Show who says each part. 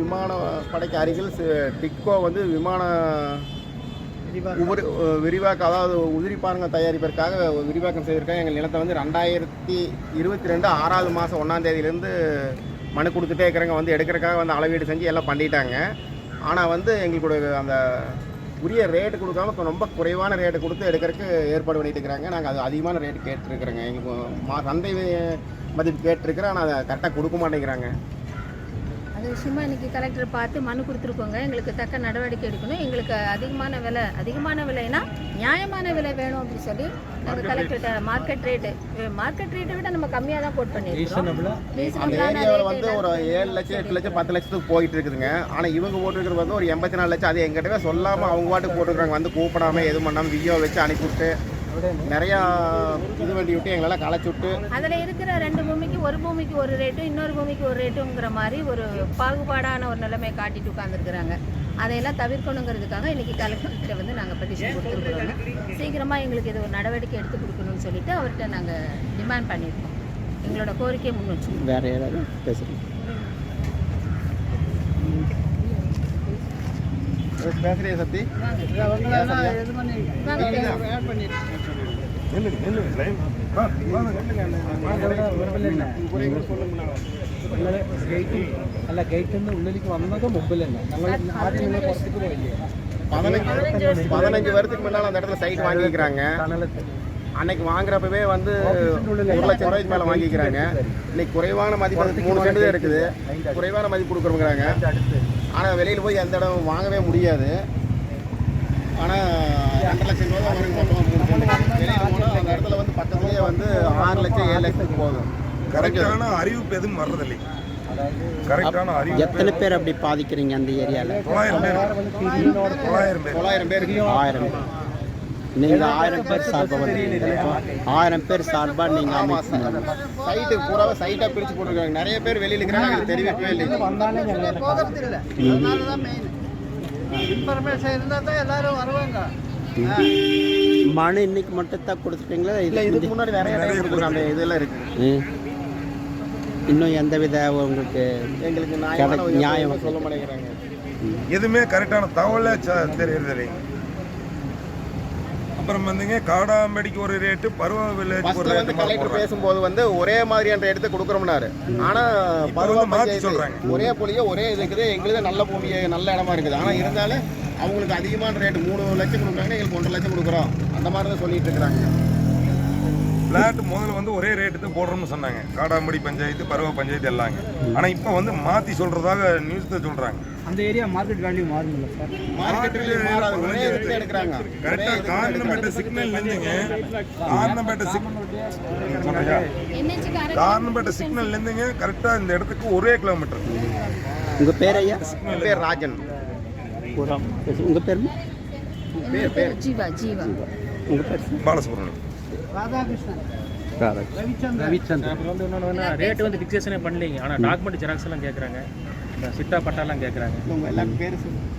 Speaker 1: விமான படைக்கு அருகில் டிட்கோ வந்து விமான உபரி விரிவாக்கம் அதாவது உதிரி பாருங்கள் தயாரிப்பதற்காக விரிவாக்கம் செய்திருக்காங்க. எங்கள் நிலத்தை வந்து ரெண்டாயிரத்தி இருபத்தி ரெண்டு ஆறாவது மாதம் ஒன்றாம் தேதியிலேருந்து மனு கொடுத்துட்டே இருக்கிறவங்க வந்து எடுக்கிறதுக்காக வந்து அளவீடு செஞ்சு எல்லாம் பண்ணிட்டாங்க. ஆனால் வந்து எங்களுக்கு அந்த உரிய ரேட்டு கொடுக்காம இப்ப ரொம்ப குறைவான ரேட்டு கொடுத்து எடுக்கிறதுக்கு ஏற்பாடு பண்ணிட்டு இருக்கிறாங்க. நாங்கள் அது அதிகமான ரேட்டு கேட்டுருக்குறோங்க. எங்களுக்கு மா சந்தை மதிப்பு கேட்டிருக்கிறோம். ஆனால் அதை கரெக்டாக கொடுக்க மாட்டேங்கிறாங்க.
Speaker 2: அது விஷயமா இன்னைக்கு கலெக்டர் பார்த்து மனு கொடுத்துருக்கோங்க. எங்களுக்கு தக்க நடவடிக்கை எடுக்கணும். எங்களுக்கு அதிகமான விலை அதிகமான விலைனா நியாயமான விலை வேணும் அப்படின்னு சொல்லி நாங்கள் கலெக்டர்கிட்ட மார்க்கெட் ரேட்டு மார்க்கெட் ரேட்டை விட நம்ம கம்மியாக தான் கோட் பண்ணியிருக்கோம்
Speaker 1: அந்த
Speaker 2: ரீசனபிளான
Speaker 1: ஏரியாவில் வந்து ஒரு ஏழு லட்சம் எட்டு லட்சம் பத்து லட்சத்துக்கு போயிட்டு இருக்குதுங்க. ஆனால் இவங்க போட்டுருக்கிறது வந்து ஒரு எண்பத்தி நாலு லட்சம். அது எங்கிட்டவே சொல்லாமல் அவங்க பாட்டுக்கு போட்டுருக்காங்க வந்து கூப்பிடாம எதுவும் பண்ணாமல் வியோ வச்சு அனுப்பிவிட்டு நிறையா இது வண்டி விட்டு எங்களெல்லாம் களைச்சி விட்டு
Speaker 2: அதில் இருக்கிற ரெண்டு பூமிக்கு ஒரு பூமிக்கு ஒரு ரேட்டும் இன்னொரு பூமிக்கு ஒரு ரேட்டுங்கிற மாதிரி ஒரு பாகுபாடான ஒரு நிலைமையை காட்டிட்டு உட்காந்துருக்குறாங்க அதையெல்லாம் தவிர்க்கணுங்கிறதுக்காக இன்னைக்கு கலெக்டர்கிட்ட வந்து நாங்கள் பெட்டிஷன் கொடுத்துருக்குறோங்க. சீக்கிரமாக எங்களுக்கு இது ஒரு நடவடிக்கை எடுத்து கொடுக்கணும்னு சொல்லிட்டு அவர்கிட்ட நாங்கள் டிமாண்ட் பண்ணியிருக்கோம். எங்களோட கோரிக்கையை முன் வச்சு
Speaker 1: வேற யாராவது பேசுகிறேன் பேசுறியா சத்தி?
Speaker 3: അല്ല ഗേറ്റിൽ നിന്ന് ഉള്ളിലേക്ക് വന്നത് മുമ്പിൽ തന്നെ ഞങ്ങൾ ആദ്യം നിങ്ങൾ പുറത്തേക്ക് പോയില്ലേ
Speaker 1: பதினஞ்சு பதினஞ்சு வருஷத்துக்கு முன்னால் அந்த இடத்துல சைட் வாங்கிக்கிறாங்க அன்னைக்கு வாங்குறப்பவே வந்து ஒரு லட்சம் ரூபாய்க்கு மேலே வாங்கிக்கிறாங்க இன்னைக்கு குறைவான மதிப்பு அதுக்கு மூணு செண்டு தான் இருக்குது குறைவான மதிப்பு கொடுக்குறோங்கிறாங்க ஆனால் வெளியில் போய் எந்த இடம் வாங்கவே முடியாது ஆனால் ரெண்டு லட்சம் ரூபா வாங்கி மொத்தமாக மூணு செண்டு வெளியில் போனால் அந்த இடத்துல வந்து பக்கத்துலேயே வந்து ஆறு லட்சம் ஏழு லட்சத்துக்கு போகும்.
Speaker 4: கரெக்டான அறிவிப்பு எதுவும் வர்றதில்லை. கரெக்டான
Speaker 5: எத்தனை பேர் அப்படி பாதிக்கிறீங்க அந்த ஏரியாவில்
Speaker 4: தொள்ளாயிரம் பேர். தொள்ளாயிரம் பேர்.
Speaker 1: தொள்ளாயிரம் பேர்
Speaker 5: ஆயிரம் பேர். நீங்கள் ஆயிரம் பேர் சார்பாக நீங்க பேர் சார்பாக நீங்கள் அமைச்சீங்க
Speaker 1: சைட்டு பிரித்து போட்டிருக்காங்க. நிறைய பேர் வெளியில இருக்கிறாங்க. தெரியவே இல்லை.
Speaker 6: இன்ஃபர்மேஷன் இருந்தால் தான் எல்லாரும் வருவாங்க.
Speaker 5: மனு இன்னைக்கு மட்டும் தான் கொடுத்துட்டீங்களா?
Speaker 1: இல்லை
Speaker 5: இது
Speaker 1: இதுக்கு முன்னாடி நிறைய டைம் கொடுக்குறாங்க அந்த இதெல்லாம் இருக்குது
Speaker 5: ம். இன்னும் எந்த வித உங்களுக்கு
Speaker 1: எங்களுக்கு
Speaker 5: நியாயம்.
Speaker 1: சொல்ல மாட்டேங்கிறாங்க.
Speaker 4: எதுவுமே கரெக்டான தகவலே தெரியறதில்லை அப்புறம் வந்துங்க காடாம்படிக்கு ஒரு ரேட்டு பருவ வில்லேஜ் ஒரு ரேட்டு
Speaker 1: கலெக்டர் பேசும்போது வந்து ஒரே மாதிரியான எடுத்து கொடுக்குறோம்னாரு. ஆனா
Speaker 4: இப்ப
Speaker 1: பருவ
Speaker 4: வந்து மாத்தி
Speaker 1: பஞ்சாயத்து
Speaker 4: சொல்றாங்க.
Speaker 1: ஒரே புளிய ஒரே இது இருக்குது எங்களுக்கு நல்ல பூமி நல்ல இடமா இருக்குது. ஆனா இருந்தாலும் அவங்களுக்கு அதிகமான ரேட் மூணு லட்சம் கொடுக்குறாங்க எங்களுக்கு ஒன்றரை லட்சம் கொடுக்குறோம். அந்த மாதிரி தான் சொல்லிட்டு இருக்கிறாங்க.
Speaker 4: பிளாட் முதல்ல வந்து ஒரே ரேட்டு தான் போடுறோம்னு சொன்னாங்க. காடாம்படி பஞ்சாயத்து பருவ பஞ்சாயத்து எல்லாங்க ஆனா இப்போ வந்து மாத்தி சொல்றதாக நியூஸ் சொல்றாங்க.
Speaker 3: அந்த ஏரியா மார்க்கெட் வேல்யூ மாறுங்களா சார்
Speaker 1: மார்க்கெட்டில் மாறாது ஒரே ரேட் எடுக்கிறாங்க.
Speaker 4: கரெக்டா காரணப்பேட்டை சிக்னல் நின்றுங்க காரணப்பேட்டை சிக்னல் காரணப்பேட்டை சிக்னல் நின்றுங்க கரெக்டா இந்த இடத்துக்கு ஒரே கிலோமீட்டர்
Speaker 5: உங்கள் பேர் ஐயா?
Speaker 1: பேர் ராஜன்.
Speaker 5: உங்கள் பேர்
Speaker 1: பேர் பேர்
Speaker 2: ஜீவா ஜீவா.
Speaker 5: உங்கள் பேர்
Speaker 4: பாலசுப்ரமணியம்.
Speaker 6: ராதாகிருஷ்ணன். ரவிச்சந்திரன்.
Speaker 3: ரவிச்சந்திரன்.
Speaker 7: அப்புறம் வந்து இன்னொன்று ரேட்டு வந்து ஃபிக்ஸேஷனே பண்ணலைங்க. ஆனால் டாக்குமெண்ட் ஜெராக்ஸ் எல்லாம் கேட்குறாங்க சிட்டா பட்டாலாம் கேட்குறாங்க
Speaker 1: உங்க எல்லாரும்
Speaker 6: பேர் சொல்லுங்க.